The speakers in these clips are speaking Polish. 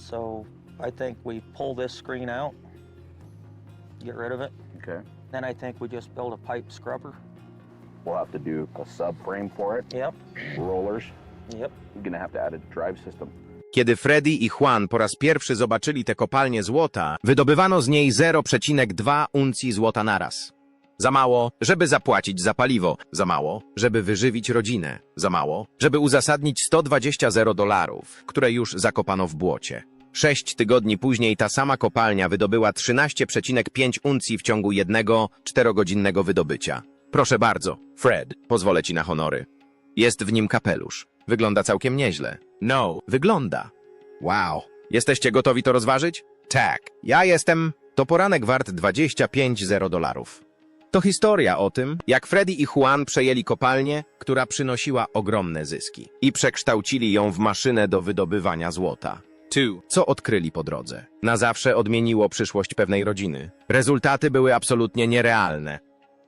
So I think we pull this screen out, get rid of it. Okay. Then I think we just build a pipe scrubber. We'll have to do a subframe for it, Yep, rollers. yep. You're gonna have to add a drive system. Kiedy Freddy i Juan po raz pierwszy zobaczyli tę kopalnię złota, wydobywano z niej 0,2 uncji złota naraz. Za mało, żeby zapłacić za paliwo. Za mało, żeby wyżywić rodzinę. Za mało, żeby uzasadnić 120 0 dolarów, które już zakopano w błocie. Sześć tygodni później ta sama kopalnia wydobyła 13,5 uncji w ciągu jednego czterogodzinnego wydobycia. Proszę bardzo, Fred, pozwolę ci na honory. Jest w nim kapelusz. Wygląda całkiem nieźle. No, wygląda. Wow. Jesteście gotowi to rozważyć? Tak. Ja jestem. To poranek wart 25 0 dolarów. To historia o tym, jak Freddy i Juan przejęli kopalnię, która przynosiła ogromne zyski i przekształcili ją w maszynę do wydobywania złota. Co odkryli po drodze? Na zawsze odmieniło przyszłość pewnej rodziny. Rezultaty były absolutnie nierealne.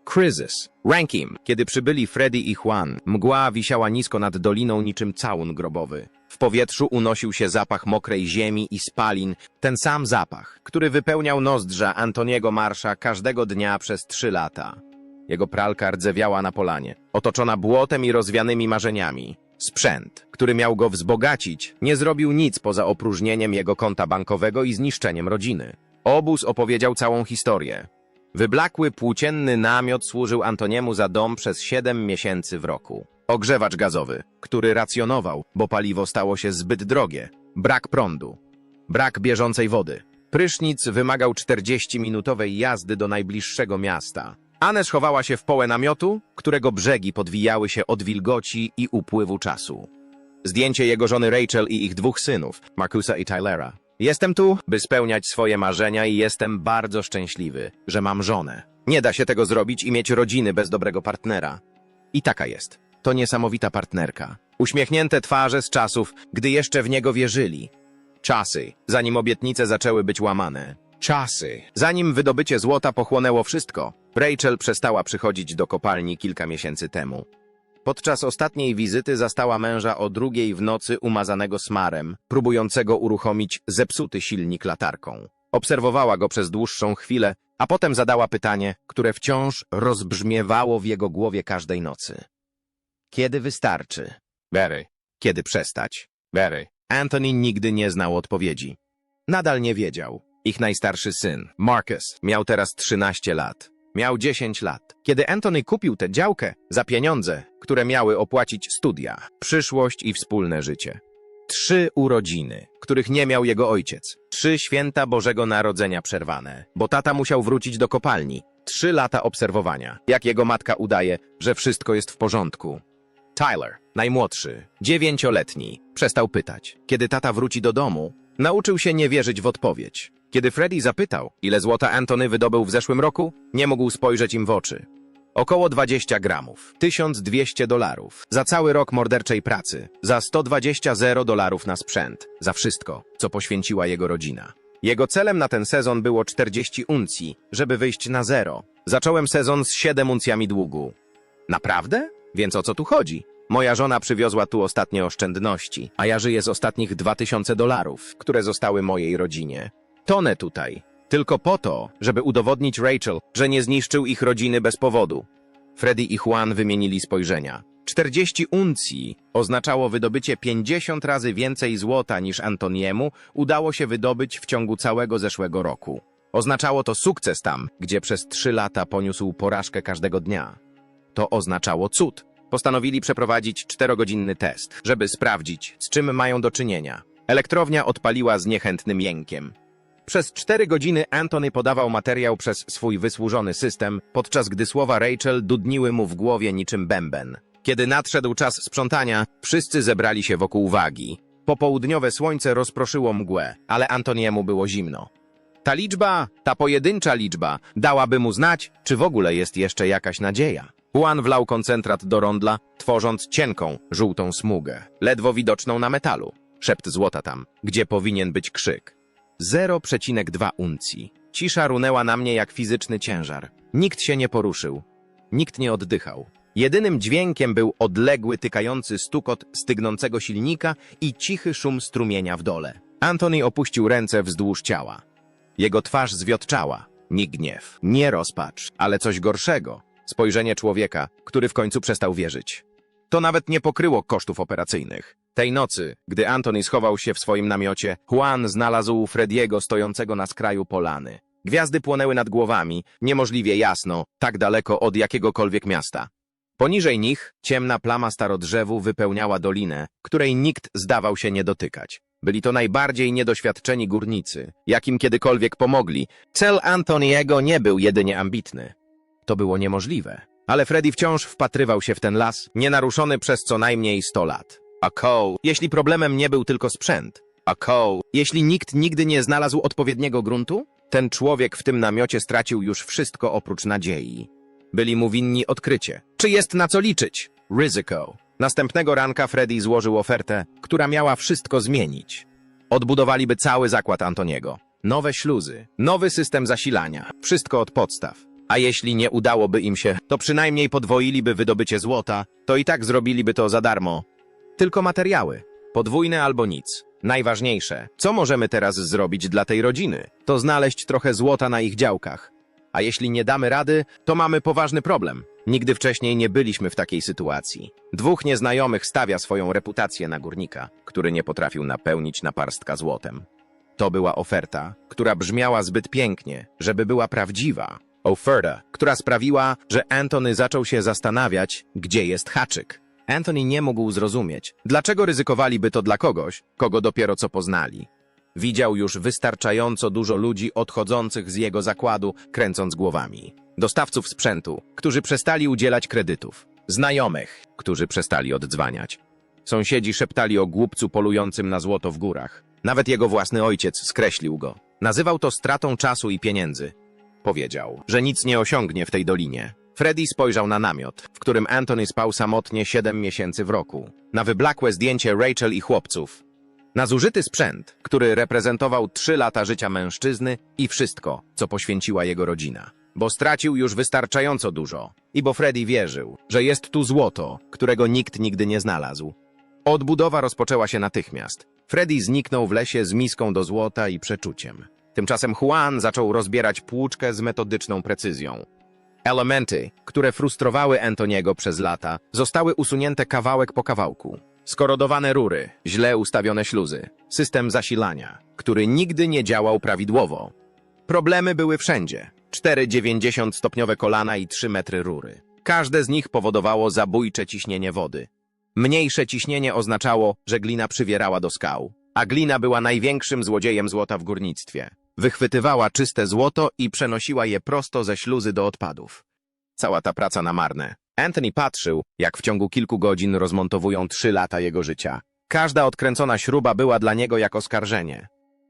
Kryzys. Rankim. Kiedy przybyli Freddy i Juan, mgła wisiała nisko nad doliną niczym całun grobowy. W powietrzu unosił się zapach mokrej ziemi i spalin, ten sam zapach, który wypełniał nozdrza Antoniego Marsza każdego dnia przez trzy lata. Jego pralka rdzewiała na polanie, otoczona błotem i rozwianymi marzeniami. Sprzęt, który miał go wzbogacić, nie zrobił nic poza opróżnieniem jego konta bankowego i zniszczeniem rodziny. Obóz opowiedział całą historię. Wyblakły płócienny namiot służył Antoniemu za dom przez 7 miesięcy w roku. Ogrzewacz gazowy, który racjonował, bo paliwo stało się zbyt drogie. Brak prądu. Brak bieżącej wody. Prysznic wymagał 40-minutowej jazdy do najbliższego miasta. Anne schowała się w połę namiotu, którego brzegi podwijały się od wilgoci i upływu czasu. Zdjęcie jego żony Rachel i ich dwóch synów, Marcusa i Tylera. Jestem tu, by spełniać swoje marzenia i jestem bardzo szczęśliwy, że mam żonę. Nie da się tego zrobić i mieć rodziny bez dobrego partnera. I taka jest. To niesamowita partnerka. Uśmiechnięte twarze z czasów, gdy jeszcze w niego wierzyli. Czasy, zanim obietnice zaczęły być łamane. Czasy, zanim wydobycie złota pochłonęło wszystko. Rachel przestała przychodzić do kopalni kilka miesięcy temu. Podczas ostatniej wizyty zastała męża o drugiej w nocy umazanego smarem, próbującego uruchomić zepsuty silnik latarką. Obserwowała go przez dłuższą chwilę, a potem zadała pytanie, które wciąż rozbrzmiewało w jego głowie każdej nocy. Kiedy wystarczy? Barry. Kiedy przestać? Barry. Anthony nigdy nie znał odpowiedzi. Nadal nie wiedział. Ich najstarszy syn, Marcus, miał teraz 13 lat. Miał 10 lat. Kiedy Anthony kupił tę działkę za pieniądze, które miały opłacić studia, przyszłość i wspólne życie. Trzy urodziny, których nie miał jego ojciec. Trzy święta Bożego Narodzenia przerwane, bo tata musiał wrócić do kopalni. Trzy lata obserwowania, jak jego matka udaje, że wszystko jest w porządku. Tyler, najmłodszy, dziewięcioletni, przestał pytać. Kiedy tata wróci do domu, nauczył się nie wierzyć w odpowiedź. Kiedy Freddy zapytał, ile złota Antony wydobył w zeszłym roku, nie mógł spojrzeć im w oczy. Około 20 gramów, 1200 dolarów, za cały rok morderczej pracy, za 120 0 dolarów na sprzęt, za wszystko, co poświęciła jego rodzina. Jego celem na ten sezon było 40 uncji, żeby wyjść na zero. Zacząłem sezon z 7 uncjami długu. Naprawdę? Więc o co tu chodzi? Moja żona przywiozła tu ostatnie oszczędności, a ja żyję z ostatnich 2000 dolarów, które zostały mojej rodzinie. Tonę tutaj, tylko po to, żeby udowodnić Rachel, że nie zniszczył ich rodziny bez powodu. Freddy i Juan wymienili spojrzenia. 40 uncji oznaczało wydobycie 50 razy więcej złota niż Antoniemu udało się wydobyć w ciągu całego zeszłego roku. Oznaczało to sukces tam, gdzie przez trzy lata poniósł porażkę każdego dnia. To oznaczało cud. Postanowili przeprowadzić czterogodzinny test, żeby sprawdzić, z czym mają do czynienia. Elektrownia odpaliła z niechętnym jękiem. Przez cztery godziny Anthony podawał materiał przez swój wysłużony system, podczas gdy słowa Rachel dudniły mu w głowie niczym bęben. Kiedy nadszedł czas sprzątania, wszyscy zebrali się wokół wagi. Popołudniowe słońce rozproszyło mgłę, ale Antoniemu było zimno. Ta liczba, ta pojedyncza liczba, dałaby mu znać, czy w ogóle jest jeszcze jakaś nadzieja. Juan wlał koncentrat do rondla, tworząc cienką, żółtą smugę, ledwo widoczną na metalu. Szept złota tam, gdzie powinien być krzyk. 0,2 uncji. Cisza runęła na mnie jak fizyczny ciężar. Nikt się nie poruszył. Nikt nie oddychał. Jedynym dźwiękiem był odległy, tykający stukot stygnącego silnika i cichy szum strumienia w dole. Antony opuścił ręce wzdłuż ciała. Jego twarz zwiotczała. Nie gniew, nie rozpacz, ale coś gorszego. Spojrzenie człowieka, który w końcu przestał wierzyć. To nawet nie pokryło kosztów operacyjnych. Tej nocy, gdy Antony schował się w swoim namiocie, Juan znalazł Frediego stojącego na skraju polany. Gwiazdy płonęły nad głowami, niemożliwie jasno, tak daleko od jakiegokolwiek miasta. Poniżej nich ciemna plama starodrzewu wypełniała dolinę, której nikt zdawał się nie dotykać. Byli to najbardziej niedoświadczeni górnicy, jakim kiedykolwiek pomogli. Cel Antoniego nie był jedynie ambitny. To było niemożliwe. Ale Freddy wciąż wpatrywał się w ten las, nienaruszony przez co najmniej 100 lat. A Cole, jeśli problemem nie był tylko sprzęt, a Cole, jeśli nikt nigdy nie znalazł odpowiedniego gruntu, ten człowiek w tym namiocie stracił już wszystko oprócz nadziei. Byli mu winni odkrycie. Czy jest na co liczyć? Ryzyko. Następnego ranka Freddy złożył ofertę, która miała wszystko zmienić. Odbudowaliby cały zakład Antoniego. Nowe śluzy, nowy system zasilania, wszystko od podstaw. A jeśli nie udałoby im się, to przynajmniej podwoiliby wydobycie złota, to i tak zrobiliby to za darmo. Tylko materiały. Podwójne albo nic. Najważniejsze, co możemy teraz zrobić dla tej rodziny, to znaleźć trochę złota na ich działkach. A jeśli nie damy rady, to mamy poważny problem. Nigdy wcześniej nie byliśmy w takiej sytuacji. Dwóch nieznajomych stawia swoją reputację na górnika, który nie potrafił napełnić naparstka złotem. To była oferta, która brzmiała zbyt pięknie, żeby była prawdziwa. Oferta, która sprawiła, że Anthony zaczął się zastanawiać, gdzie jest haczyk. Anthony nie mógł zrozumieć, dlaczego ryzykowaliby to dla kogoś, kogo dopiero co poznali. Widział już wystarczająco dużo ludzi odchodzących z jego zakładu, kręcąc głowami. Dostawców sprzętu, którzy przestali udzielać kredytów. Znajomych, którzy przestali oddzwaniać. Sąsiedzi szeptali o głupcu polującym na złoto w górach. Nawet jego własny ojciec skreślił go. Nazywał to stratą czasu i pieniędzy. Powiedział, że nic nie osiągnie w tej dolinie. Freddy spojrzał na namiot, w którym Anthony spał samotnie siedem miesięcy w roku. Na wyblakłe zdjęcie Rachel i chłopców. Na zużyty sprzęt, który reprezentował trzy lata życia mężczyzny i wszystko, co poświęciła jego rodzina. Bo stracił już wystarczająco dużo. I bo Freddy wierzył, że jest tu złoto, którego nikt nigdy nie znalazł. Odbudowa rozpoczęła się natychmiast. Freddy zniknął w lesie z miską do złota i przeczuciem. Tymczasem Juan zaczął rozbierać płuczkę z metodyczną precyzją. Elementy, które frustrowały Antoniego przez lata, zostały usunięte kawałek po kawałku. Skorodowane rury, źle ustawione śluzy, system zasilania, który nigdy nie działał prawidłowo. Problemy były wszędzie. Cztery 90-stopniowe kolana i 3 metry rury. Każde z nich powodowało zabójcze ciśnienie wody. Mniejsze ciśnienie oznaczało, że glina przywierała do skał, a glina była największym złodziejem złota w górnictwie. Wychwytywała czyste złoto i przenosiła je prosto ze śluzy do odpadów. Cała ta praca na marne. Anthony patrzył, jak w ciągu kilku godzin rozmontowują trzy lata jego życia. Każda odkręcona śruba była dla niego jak oskarżenie.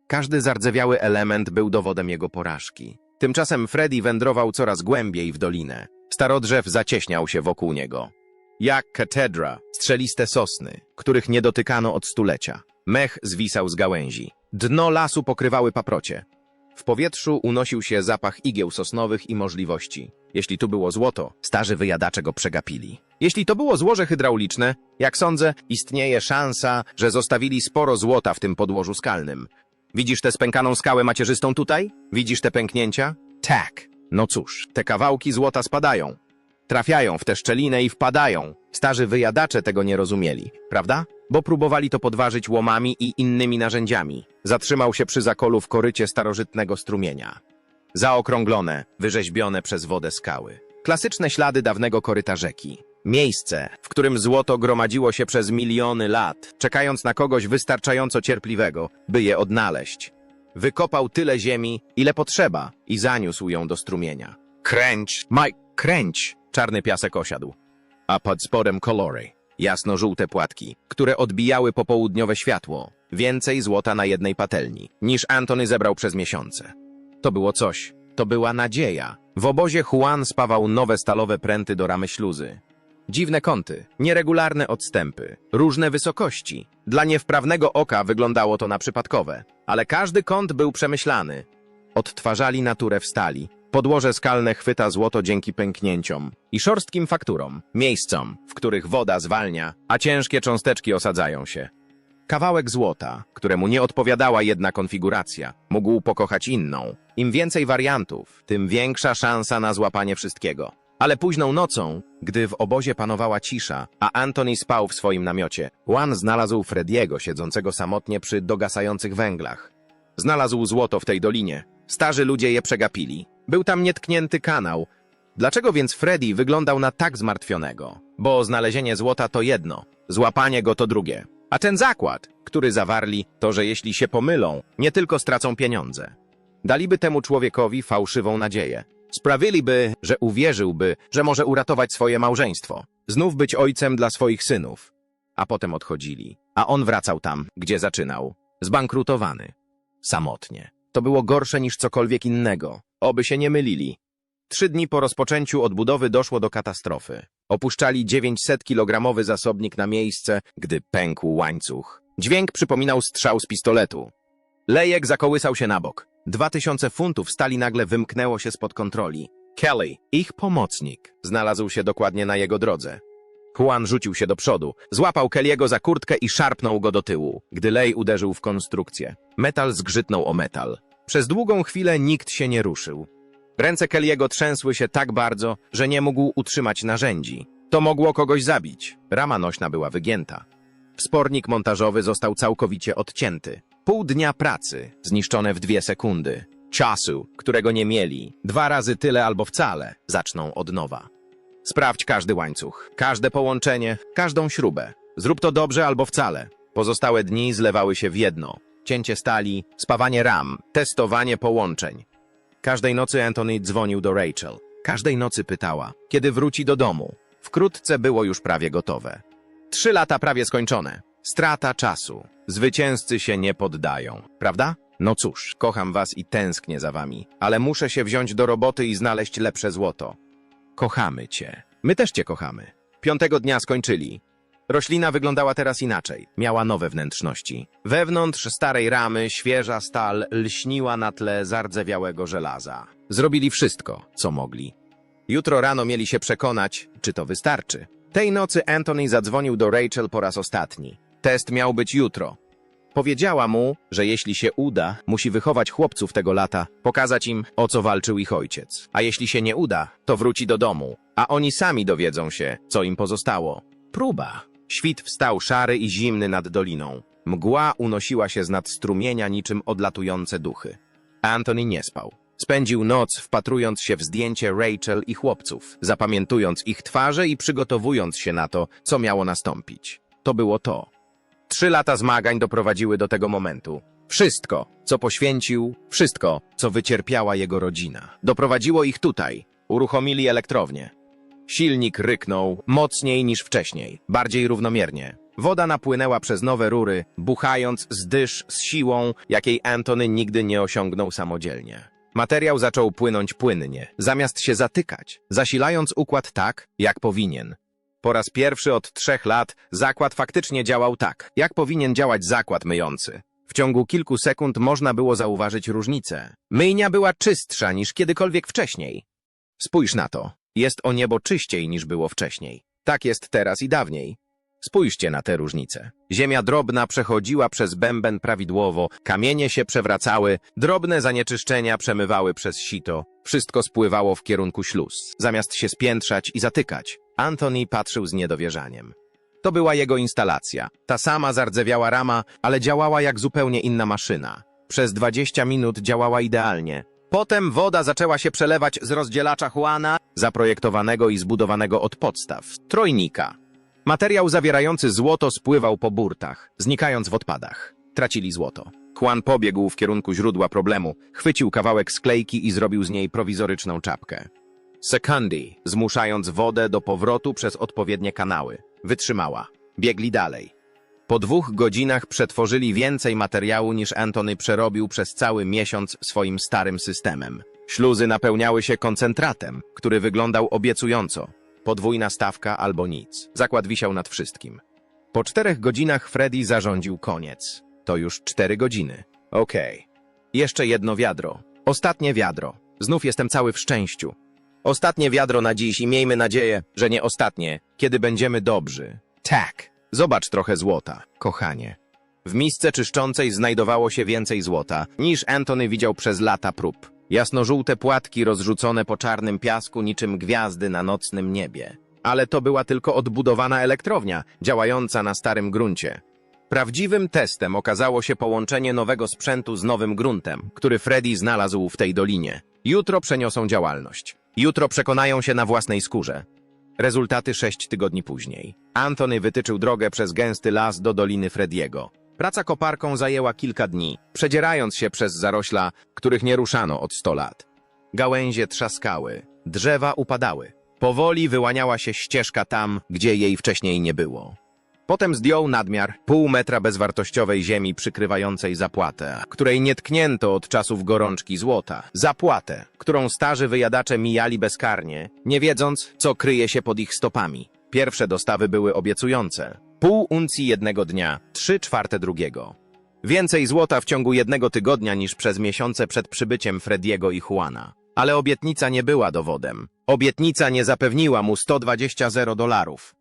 Każdy zardzewiały element był dowodem jego porażki. Tymczasem Freddy wędrował coraz głębiej w dolinę. Starodrzew zacieśniał się wokół niego. Jak katedra, strzeliste sosny, których nie dotykano od stulecia. Mech zwisał z gałęzi. Dno lasu pokrywały paprocie. W powietrzu unosił się zapach igieł sosnowych i możliwości. Jeśli tu było złoto, starzy wyjadacze go przegapili. Jeśli to było złoże hydrauliczne, jak sądzę, istnieje szansa, że zostawili sporo złota w tym podłożu skalnym. Widzisz tę spękaną skałę macierzystą tutaj? Widzisz te pęknięcia? Tak. No cóż, te kawałki złota spadają. Trafiają w tę szczelinę i wpadają. Starzy wyjadacze tego nie rozumieli, prawda? Bo próbowali to podważyć łomami i innymi narzędziami. Zatrzymał się przy zakolu w korycie starożytnego strumienia. Zaokrąglone, wyrzeźbione przez wodę skały. Klasyczne ślady dawnego koryta rzeki. Miejsce, w którym złoto gromadziło się przez miliony lat, czekając na kogoś wystarczająco cierpliwego, by je odnaleźć. Wykopał tyle ziemi, ile potrzeba i zaniósł ją do strumienia. Kręć, Mike, kręć! Czarny piasek osiadł. A pod spodem kolory. Jasno-żółte płatki, które odbijały popołudniowe światło. Więcej złota na jednej patelni, niż Antony zebrał przez miesiące. To było coś. To była nadzieja. W obozie Juan spawał nowe stalowe pręty do ramy śluzy. Dziwne kąty, nieregularne odstępy, różne wysokości. Dla niewprawnego oka wyglądało to na przypadkowe, ale każdy kąt był przemyślany. Odtwarzali naturę w stali. Podłoże skalne chwyta złoto dzięki pęknięciom i szorstkim fakturom, miejscom, w których woda zwalnia, a ciężkie cząsteczki osadzają się. Kawałek złota, któremu nie odpowiadała jedna konfiguracja, mógł pokochać inną. Im więcej wariantów, tym większa szansa na złapanie wszystkiego. Ale późną nocą, gdy w obozie panowała cisza, a Anthony spał w swoim namiocie, Juan znalazł Frediego siedzącego samotnie przy dogasających węglach. Znalazł złoto w tej dolinie. Starzy ludzie je przegapili. Był tam nietknięty kanał. Dlaczego więc Freddy wyglądał na tak zmartwionego? Bo znalezienie złota to jedno, złapanie go to drugie. A ten zakład, który zawarli, to że jeśli się pomylą, nie tylko stracą pieniądze. Daliby temu człowiekowi fałszywą nadzieję. Sprawiliby, że uwierzyłby, że może uratować swoje małżeństwo, znów być ojcem dla swoich synów. A potem odchodzili, a on wracał tam, gdzie zaczynał, zbankrutowany. Samotnie. To było gorsze niż cokolwiek innego. Oby się nie mylili. Trzy dni po rozpoczęciu odbudowy doszło do katastrofy. Opuszczali 900-kilogramowy zasobnik na miejsce, gdy pękł łańcuch. Dźwięk przypominał strzał z pistoletu. Lejek zakołysał się na bok. Dwa tysiące funtów stali nagle wymknęło się spod kontroli. Kelly, ich pomocnik, znalazł się dokładnie na jego drodze. Juan rzucił się do przodu, złapał Kelly'ego za kurtkę i szarpnął go do tyłu, gdy Lej uderzył w konstrukcję. Metal zgrzytnął o metal. Przez długą chwilę nikt się nie ruszył. Ręce Kelly'ego trzęsły się tak bardzo, że nie mógł utrzymać narzędzi. To mogło kogoś zabić. Rama nośna była wygięta. Wspornik montażowy został całkowicie odcięty. Pół dnia pracy, zniszczone w dwie sekundy. Czasu, którego nie mieli. Dwa razy tyle albo wcale. Zaczną od nowa. Sprawdź każdy łańcuch, każde połączenie, każdą śrubę. Zrób to dobrze albo wcale. Pozostałe dni zlewały się w jedno. Cięcie stali, spawanie ram, testowanie połączeń. Każdej nocy Anthony dzwonił do Rachel. Każdej nocy pytała, kiedy wróci do domu. Wkrótce było już prawie gotowe. Trzy lata prawie skończone. Strata czasu. Zwycięzcy się nie poddają, prawda? No cóż, kocham was i tęsknię za wami, ale muszę się wziąć do roboty i znaleźć lepsze złoto. Kochamy cię. My też cię kochamy. Piątego dnia skończyli. Roślina wyglądała teraz inaczej. Miała nowe wnętrzności. Wewnątrz starej ramy świeża stal lśniła na tle zardzewiałego żelaza. Zrobili wszystko, co mogli. Jutro rano mieli się przekonać, czy to wystarczy. Tej nocy Anthony zadzwonił do Rachel po raz ostatni. Test miał być jutro. Powiedziała mu, że jeśli się uda, musi wychować chłopców tego lata, pokazać im, o co walczył ich ojciec. A jeśli się nie uda, to wróci do domu, a oni sami dowiedzą się, co im pozostało. Próba. Świt wstał szary i zimny nad doliną. Mgła unosiła się z nad strumienia niczym odlatujące duchy. Anthony nie spał. Spędził noc wpatrując się w zdjęcie Rachel i chłopców, zapamiętując ich twarze i przygotowując się na to, co miało nastąpić. To było to. Trzy lata zmagań doprowadziły do tego momentu. Wszystko, co poświęcił, wszystko, co wycierpiała jego rodzina, doprowadziło ich tutaj. Uruchomili elektrownię. Silnik ryknął mocniej niż wcześniej, bardziej równomiernie. Woda napłynęła przez nowe rury, buchając z dysz z siłą, jakiej Antony nigdy nie osiągnął samodzielnie. Materiał zaczął płynąć płynnie, zamiast się zatykać, zasilając układ tak, jak powinien. Po raz pierwszy od trzech lat zakład faktycznie działał tak, jak powinien działać zakład myjący. W ciągu kilku sekund można było zauważyć różnicę. Myjnia była czystsza niż kiedykolwiek wcześniej. Spójrz na to. Jest o niebo czyściej niż było wcześniej. Tak jest teraz i dawniej. Spójrzcie na te różnice. Ziemia drobna przechodziła przez bęben prawidłowo, kamienie się przewracały, drobne zanieczyszczenia przemywały przez sito. Wszystko spływało w kierunku śluz, zamiast się spiętrzać i zatykać. Antony patrzył z niedowierzaniem. To była jego instalacja. Ta sama zardzewiała rama, ale działała jak zupełnie inna maszyna. Przez 20 minut działała idealnie. Potem woda zaczęła się przelewać z rozdzielacza Juana, zaprojektowanego i zbudowanego od podstaw, trojnika. Materiał zawierający złoto spływał po burtach, znikając w odpadach. Tracili złoto. Juan pobiegł w kierunku źródła problemu, chwycił kawałek sklejki i zrobił z niej prowizoryczną czapkę. Secundi, zmuszając wodę do powrotu przez odpowiednie kanały. Wytrzymała. Biegli dalej. Po dwóch godzinach przetworzyli więcej materiału niż Antony przerobił przez cały miesiąc swoim starym systemem. Śluzy napełniały się koncentratem, który wyglądał obiecująco. Podwójna stawka albo nic. Zakład wisiał nad wszystkim. Po czterech godzinach Freddy zarządził koniec. To już cztery godziny. Okej. Jeszcze jedno wiadro. Ostatnie wiadro. Znów jestem cały w szczęściu. Ostatnie wiadro na dziś i miejmy nadzieję, że nie ostatnie, kiedy będziemy dobrzy. Tak. Zobacz trochę złota, kochanie. W misce czyszczącej znajdowało się więcej złota, niż Antony widział przez lata prób. Jasnożółte płatki rozrzucone po czarnym piasku niczym gwiazdy na nocnym niebie. Ale to była tylko odbudowana elektrownia, działająca na starym gruncie. Prawdziwym testem okazało się połączenie nowego sprzętu z nowym gruntem, który Freddy znalazł w tej dolinie. Jutro przeniosą działalność. Jutro przekonają się na własnej skórze. Rezultaty sześć tygodni później. Anthony wytyczył drogę przez gęsty las do Doliny Frediego. Praca koparką zajęła kilka dni, przedzierając się przez zarośla, których nie ruszano od sto lat. Gałęzie trzaskały, drzewa upadały. Powoli wyłaniała się ścieżka tam, gdzie jej wcześniej nie było. Potem zdjął nadmiar pół metra bezwartościowej ziemi przykrywającej zapłatę, której nie tknięto od czasów gorączki złota. Zapłatę, którą starzy wyjadacze mijali bezkarnie, nie wiedząc, co kryje się pod ich stopami. Pierwsze dostawy były obiecujące. Pół uncji jednego dnia, trzy czwarte drugiego. Więcej złota w ciągu jednego tygodnia niż przez miesiące przed przybyciem Frediego i Juana. Ale obietnica nie była dowodem. Obietnica nie zapewniła mu 120 zero dolarów.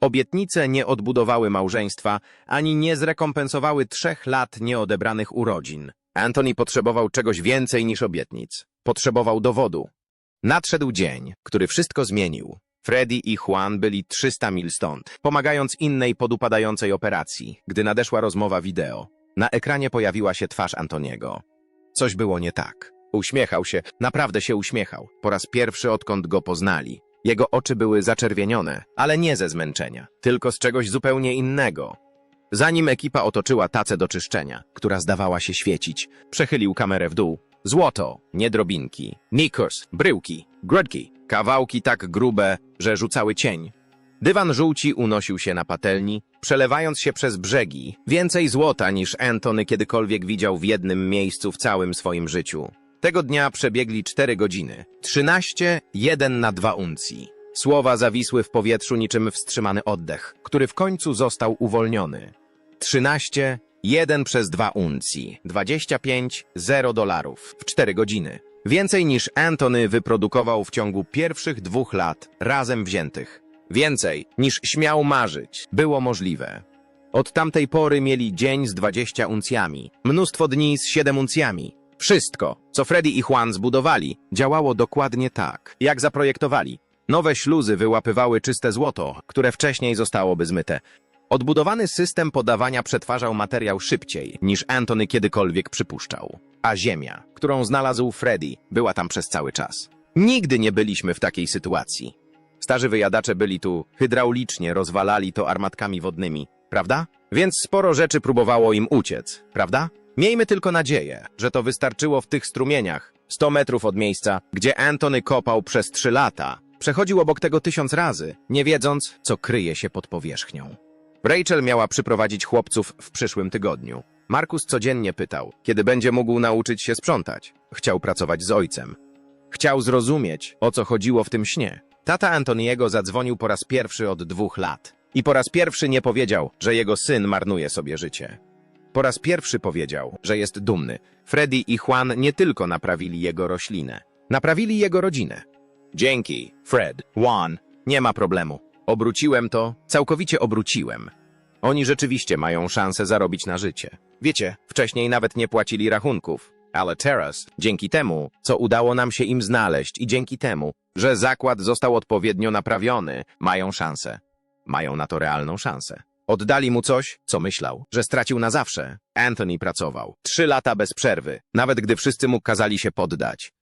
Obietnice nie odbudowały małżeństwa, ani nie zrekompensowały trzech lat nieodebranych urodzin. Anthony potrzebował czegoś więcej niż obietnic. Potrzebował dowodu. Nadszedł dzień, który wszystko zmienił. Freddy i Juan byli 300 mil stąd, pomagając innej podupadającej operacji, gdy nadeszła rozmowa wideo. Na ekranie pojawiła się twarz Antoniego. Coś było nie tak. Uśmiechał się, naprawdę się uśmiechał, po raz pierwszy odkąd go poznali. Jego oczy były zaczerwienione, ale nie ze zmęczenia, tylko z czegoś zupełnie innego. Zanim ekipa otoczyła tacę do czyszczenia, która zdawała się świecić, przechylił kamerę w dół. Złoto, nie drobinki, nikos, bryłki, grudki, kawałki tak grube, że rzucały cień. Dywan żółci unosił się na patelni, przelewając się przez brzegi. Więcej złota niż Antony kiedykolwiek widział w jednym miejscu w całym swoim życiu. Tego dnia przebiegli cztery godziny. Trzynaście, jeden na dwa uncji. Słowa zawisły w powietrzu niczym wstrzymany oddech, który w końcu został uwolniony. Trzynaście, jeden przez dwa uncji. Dwadzieścia pięć, zero dolarów w cztery godziny. Więcej niż Antony wyprodukował w ciągu pierwszych dwóch lat, razem wziętych. Więcej niż śmiał marzyć, było możliwe. Od tamtej pory mieli dzień z 20 uncjami, mnóstwo dni z 7 uncjami. Wszystko, co Freddy i Juan zbudowali, działało dokładnie tak, jak zaprojektowali. Nowe śluzy wyłapywały czyste złoto, które wcześniej zostałoby zmyte. Odbudowany system podawania przetwarzał materiał szybciej, niż Antony kiedykolwiek przypuszczał. A ziemia, którą znalazł Freddy, była tam przez cały czas. Nigdy nie byliśmy w takiej sytuacji. Starzy wyjadacze byli tu, hydraulicznie rozwalali to armatkami wodnymi, prawda? Więc sporo rzeczy próbowało im uciec, prawda? Miejmy tylko nadzieję, że to wystarczyło w tych strumieniach, 100 metrów od miejsca, gdzie Antony kopał przez trzy lata. Przechodził obok tego tysiąc razy, nie wiedząc, co kryje się pod powierzchnią. Rachel miała przyprowadzić chłopców w przyszłym tygodniu. Markus codziennie pytał, kiedy będzie mógł nauczyć się sprzątać. Chciał pracować z ojcem. Chciał zrozumieć, o co chodziło w tym śnie. Tata Antoniego zadzwonił po raz pierwszy od dwóch lat. I po raz pierwszy nie powiedział, że jego syn marnuje sobie życie. Po raz pierwszy powiedział, że jest dumny. Freddy i Juan nie tylko naprawili jego roślinę, naprawili jego rodzinę. Dzięki, Fred, Juan, nie ma problemu. Obróciłem to, całkowicie obróciłem. Oni rzeczywiście mają szansę zarobić na życie. Wiecie, wcześniej nawet nie płacili rachunków. Ale teraz, dzięki temu, co udało nam się im znaleźć i dzięki temu, że zakład został odpowiednio naprawiony, mają szansę. Mają na to realną szansę. Oddali mu coś, co myślał, że stracił na zawsze. Anthony pracował. Trzy lata bez przerwy, nawet gdy wszyscy mu kazali się poddać.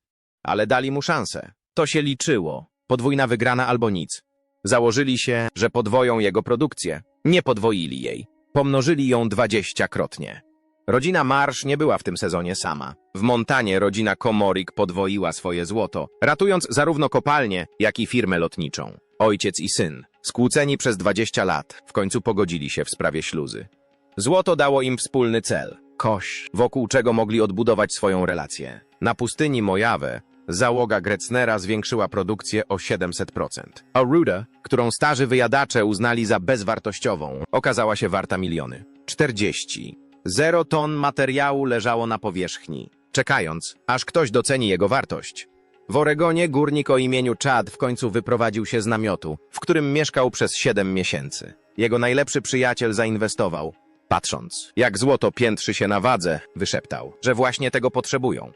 Ale dali mu szansę. To się liczyło. Podwójna wygrana albo nic. Założyli się, że podwoją jego produkcję. Nie podwoili jej. Pomnożyli ją dwadzieściakrotnie. Rodzina Marsz nie była w tym sezonie sama. W Montanie rodzina Komorik podwoiła swoje złoto, ratując zarówno kopalnię, jak i firmę lotniczą. Ojciec i syn, skłóceni przez 20 lat, w końcu pogodzili się w sprawie śluzy. Złoto dało im wspólny cel – koś, wokół czego mogli odbudować swoją relację. Na pustyni Mojave załoga Grecnera zwiększyła produkcję o 700%. A ruda, którą starzy wyjadacze uznali za bezwartościową, okazała się warta miliony. 40. Zero ton materiału leżało na powierzchni, czekając, aż ktoś doceni jego wartość. W Oregonie górnik o imieniu Chad w końcu wyprowadził się z namiotu, w którym mieszkał przez 7 miesięcy. Jego najlepszy przyjaciel zainwestował. Patrząc, jak złoto piętrzy się na wadze, wyszeptał, że właśnie tego potrzebują.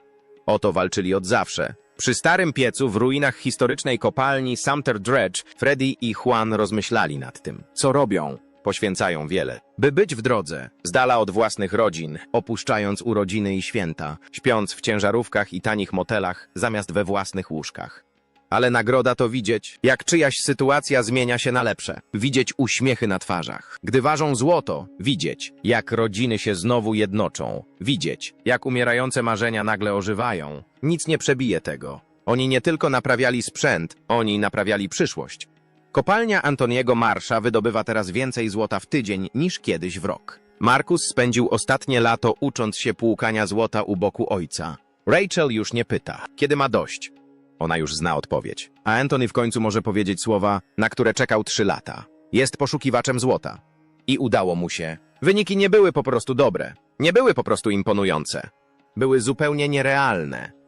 O to walczyli od zawsze. Przy starym piecu w ruinach historycznej kopalni Sumter Dredge Freddy i Juan rozmyślali nad tym, co robią. Poświęcają wiele, by być w drodze, z dala od własnych rodzin, opuszczając urodziny i święta, śpiąc w ciężarówkach i tanich motelach zamiast we własnych łóżkach. Ale nagroda to widzieć, jak czyjaś sytuacja zmienia się na lepsze. Widzieć uśmiechy na twarzach. Gdy ważą złoto, widzieć, jak rodziny się znowu jednoczą. Widzieć, jak umierające marzenia nagle ożywają. Nic nie przebije tego. Oni nie tylko naprawiali sprzęt, oni naprawiali przyszłość. Kopalnia Antoniego Marsza wydobywa teraz więcej złota w tydzień niż kiedyś w rok. Markus spędził ostatnie lato ucząc się płukania złota u boku ojca. Rachel już nie pyta, kiedy ma dość. Ona już zna odpowiedź. A Anthony w końcu może powiedzieć słowa, na które czekał trzy lata. Jest poszukiwaczem złota. I udało mu się. Wyniki nie były po prostu dobre. Nie były po prostu imponujące. Były zupełnie nierealne.